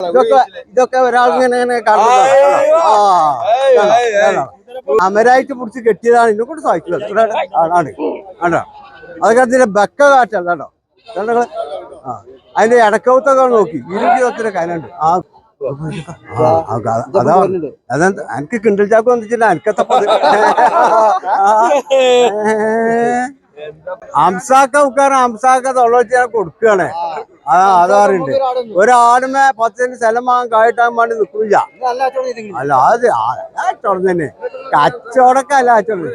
ഇതൊക്കെ ഇതൊക്കെ ഇങ്ങനെ കാണുന്നത്. അമരായിട്ട് പിടിച്ച് കെട്ടിയതാണ് ഇന്നെ കൊണ്ട് സാധിക്കുന്നത്. ആണ് ആണോ അതൊക്കെ അതിന്റെ ബക്ക കാറ്റല്ല കേട്ടോ. കണ്ടോ? ആ. അതിന്റെ ഇടക്കൗത്തൊക്കെ നോക്കി. ഇരുപത്തി കനുണ്ട് ആ. അതാ- അതാ എനിക്ക് കിണ്ടൽ ചാക്ക് വന്നിട്ടില്ല. എനിക്കത്തപ്പ അംസാക്ക ഉക്കാരൻ അംസാക്ക തൊള്ളച്ച് കൊടുക്കുകയാണ്. ആ അതാറുണ്ട് ഒരാടുമേ പത്തിന് സ്ഥലം വാങ്ങാൻ കഴിട്ടാൻ വേണ്ടി നിൽക്കില്ല അല്ല അത് കച്ചവടം തന്നെ. കച്ചവടക്ക അല്ല കച്ചവടം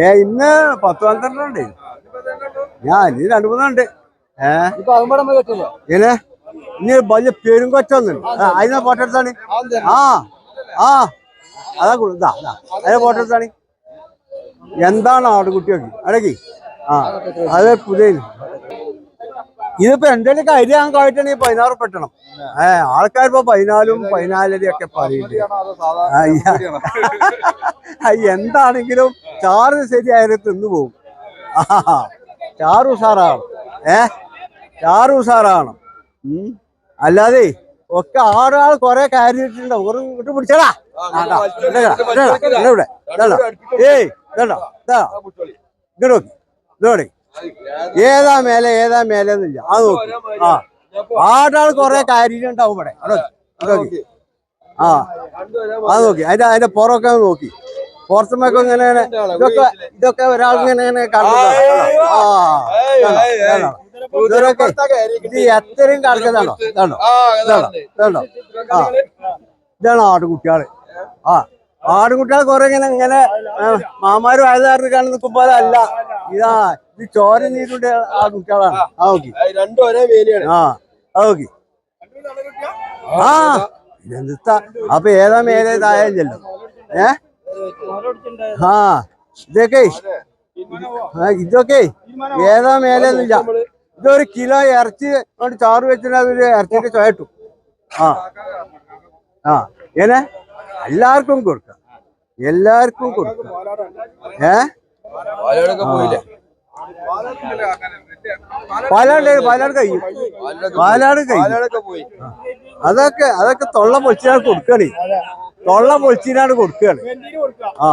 ഏ ഇന്ന് പത്ത് പന്ത്രണ്ട് ഉണ്ട്. ഞാൻ ഇനി രണ്ടു മൂന്നുണ്ട്. ഏഹ് ഇനി വലിയ പെരുങ്കൊച്ചൊന്നുണ്ട് അതിനെ ഫോട്ടോ എടുത്താണ്. ആ ആ അതാ ഇതാ. അതിനെ ഫോട്ടോ എടുത്താണ്. എന്താണ് ആടുകുട്ടിയൊക്കെ അടക്കി. ആ അത് പുതിയ ഇതിപ്പോ എന്തെങ്കിലും കാര്യം ഞാൻ കായിട്ടാണ് പതിനാറ് പെട്ടണം ഏ ആൾക്കാർ ഇപ്പൊ പതിനാലും പതിനാലര ഒക്കെ ആ, എന്താണെങ്കിലും ചാറ് ശരിയായാലും തിന്നു പോകും ചാറ് ഉഷാറാണ്. ഏ ചാറ് ഉഷാറാണ്. ഉം. അല്ലാതെ ഒക്കെ ആറാൾ കൊറേ കാര്യിട്ടുണ്ട് ഒരു ഇട്ട് പിടിച്ചടാ. ഇവിടെ ഏയ് ഇതാ ഇതാ. ഇങ്ങോട്ട് നോക്കി. ഇതോടെ ഏതാ മേലെ ഏതാ മേലെ എന്നില്ല അത് നോക്കി. ആ. ആടാൾ കൊറേ കാര്യണ്ടാവും ഇവിടെ. നോക്ക്, ആ അത് നോക്കി. അതിന്റെ അതിന്റെ പുറമൊക്കെ നോക്കി. പുറത്തുമൊക്കെ ഇങ്ങനെ ഇതൊക്കെ ഇതൊക്കെ ഒരാൾ ഇങ്ങനെ ഇങ്ങനെ കാണുന്നത് ആ കാണാം. ഇവരൊക്കെ ഇത് എത്രയും കിടക്കുന്നതാണോ ഇതാണോ? ഇതാണോ? ഇതാണോ? ആ. ഇതാണ് ആടുകുട്ടികൾ. ആ. ആടുകുട്ടികൾ കുറെ ഇങ്ങനെ ഇങ്ങനെ ആ, മാമാരും അയൽക്കാരും കാണുന്ന നിൽക്കുമ്പോ അല്ല. ഇതാ ഇത് ചോര നീരുണ്ട് ആ കുട്ടികളാണ്. ആ ഓക്കെ. രണ്ടും ഒരേ വേലിയാണ്. ആ അത് നോക്കി ആ എന്താ അപ്പൊ ഏതാ മേലെ തായല്ലോ ഏ? ആ ഇതൊക്കെ. ആ, ഇതൊക്കെ. ഏതാ മേലെന്നില്ല. ഇതൊരു കിലോ ഇറച്ചി കൊണ്ട് ചാറ് വെച്ചിട്ട് ഒരു ഇറച്ചിന്റെ ചോയട്ടു ആ. ആ ഏനെ എല്ലാവർക്കും കൊടുക്കാം. എല്ലാവർക്കും കൊടുക്കാം. ഏ? പാലടൊക്കെ പോയില്ലേ? പാലാട് പാലാട് കഴിയും പാലാട് കഴിയും പോയി. അതൊക്കെ അതൊക്കെ തൊള്ള പൊളിച്ചിനാണ് കൊടുക്കണേ. തൊള്ള പൊളിച്ചിനാണ് കൊടുക്കുകയാണ് ആ.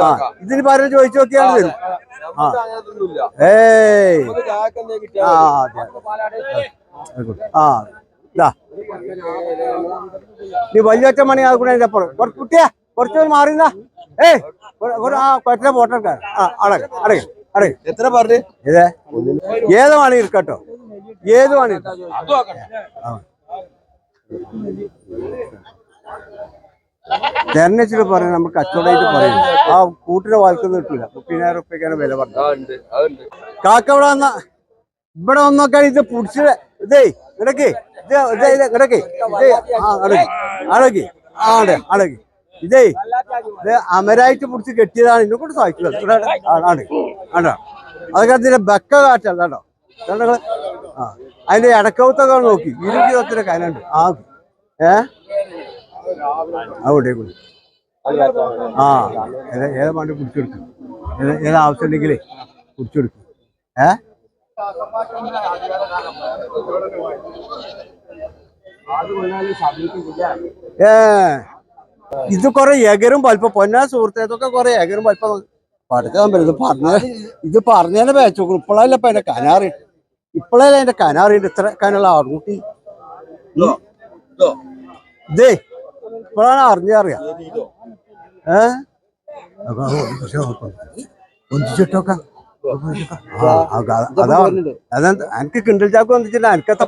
ആ. ഇതിന് പലരും ചോദിച്ചു നോക്കിയാണ് തരും ആ. ഏയ്. ആ ആ ഇതാ നീ വലിയൊറ്റ മണി ആകൂടെ അപ്പുറം കുറച്ച് കുട്ടിയാ കുറച്ചു മാറിന്നാ ഏയ്. എത്ര പറഞ്ഞു ഇതേ ഏത് വേണി ഇരിക്കട്ടോ. ഏത് വേണി തെരഞ്ഞെടുപ്പ് പറയും നമ്മൾ കച്ചവടമായിട്ട് പറയും. ആ കൂട്ടിന് വാൽക്കുന്ന കിട്ടില്ല മുപ്പതിനായിരം റുപ്യക്കാണ് വില പറഞ്ഞു ആ ഉണ്ട് അതുണ്ട് കാക്ക ഇവിടെ വന്ന ഇവിടെ വന്നോക്കാൻ ഇത് പുടിച്ച് ഇതേ ഇടയ്ക്ക് ഇത് ഇതേ ഇത് ഇതേ ആ അടക്കി അടക്കി ആ അതെ അടക്കി. ഇതേ ഇത് അമരായിട്ട് പിടിച്ച് കെട്ടിയതാണ് ഇന്നെ കൊണ്ട് സാധിക്കുന്നത്. ആണ് ആണോ അതൊക്കെ അതിന്റെ ബക്ക കാറ്റല്ല കേട്ടോ. കണ്ടോ? ആ. അതിന്റെ ഇടക്കൗത്തൊക്കെ നോക്കി. ഇരുപത്തി കനുണ്ട് ആ ഏ? അവിടെ കൂടി ആ ഏതാ ഏതാ കുടിച്ചെടുക്കും ഏതാ ആവശ്യം ഉണ്ടെങ്കിലേ പിടിച്ചെടുക്കും. ഏ? ഏ. ഇത് കൊറേ ഏകരും വലിപ്പം പൊന്നാ സുഹൃത്തേതൊക്കെ കൊറേ ഏകരും വലിപ്പം പഠിക്കാൻ പറ്റും പറഞ്ഞ ഇത് പറഞ്ഞാലും വേച്ചു ഇപ്പോഴല്ല ഇപ്പൊ എന്റെ കനാറി ഇപ്പോഴല്ല എന്റെ കനാറി ഇത്ര കനുള്ള ആറുകൂട്ടി ഇതേ ഇപ്പോഴാണ് അറിഞ്ഞറിയാം എനിക്ക് കിണ്ടൽ ചാക്ക് എനിക്കത്തെ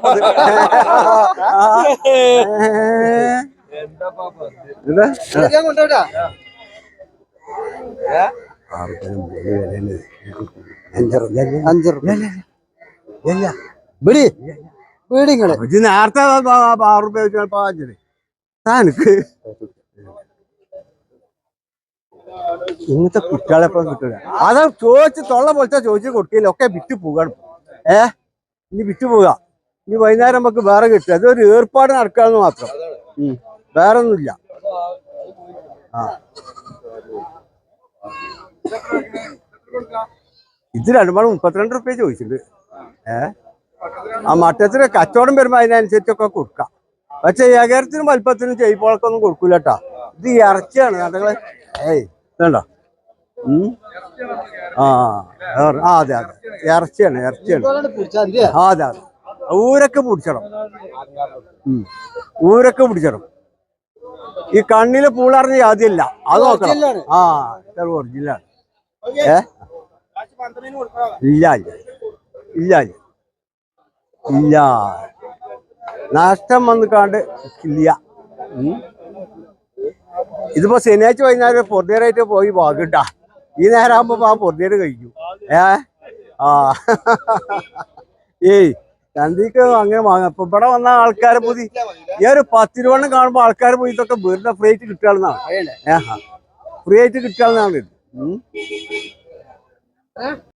നേരത്തെ ആറ് റുപ്യ വെച്ചപ്പോ താനക്ക്. ഇങ്ങനത്തെ കുട്ടികളെപ്പോഴും കിട്ടില്ല അതാ ചോദിച്ച് തൊള്ള പോലത്തെ ചോദിച്ച് കൊടുക്കില്ല ഒക്കെ വിറ്റ് പോകണം ഏ? ഇനി വിറ്റ് പോകാം ഇനി വൈകുന്നേരം നമുക്ക് വേറെ കിട്ടുക. അതൊരു ഏർപ്പാട് നടക്കാന്ന് മാത്രം. വേറെ ഒന്നുമില്ല ആ. ഇത് രണ്ടു മുപ്പത്തിരണ്ട് റുപ്യ ചോദിച്ചിട്ടുണ്ട്. ഏ? ആ മട്ടത്തിന് കച്ചവടം വരുമ്പോ അതിനനുസരിച്ചൊക്കെ കൊടുക്കാം. പക്ഷെ ഏകരത്തിനും വലിപ്പത്തിനും ചെയ്പ്പോളൊക്കൊന്നും കൊടുക്കൂല കേട്ടാ ഇത് ഇറച്ചിയാണ്. കണ്ടങ്ങൾ ഏയ് ഇതുണ്ടോ. ആ ആ. അതെ അതെ. ഇറച്ചിയാണ് ഇറച്ചിയാണ്. ആ അതെ അതെ. ഊരൊക്കെ പിടിച്ചണം. ഊരൊക്കെ പിടിച്ചണം. ഈ കണ്ണിൽ പൂളറിഞ്ഞ ജാതിയല്ല. അത് നോക്കണം. ആ ഒറിജിനലാണ് ഏ? ഇല്ല ഇല്ല. ഇല്ല ഇല്ല. നഷ്ടം വന്ന് കാണ്ട് ഇല്ല. ഇതിപ്പോ ശനിയാഴ്ച വൈകുന്നേരം പൊറുതേരായിട്ട് പോയി വാങ്ങിട്ടാ ഈ നേരം ആകുമ്പോ ആ പൊറുതേര് കഴിക്കും. ഏ? ആ. ഏയ് ചന്തിക്ക് അങ്ങനെ വാങ്ങാം. ഇപ്പൊ ഇവിടെ വന്ന ആൾക്കാരെ പോയി ഈ ഒരു പത്ത് രൂപ കാണുമ്പോ ആൾക്കാർ പോയി ഇതൊക്കെ വീടിന്റെ ഫ്രീ ആയിട്ട് കിട്ടുകയാണെന്നാണ് ഫ്രീ ആയിട്ട് കിട്ടുകയാണെന്നാണ്.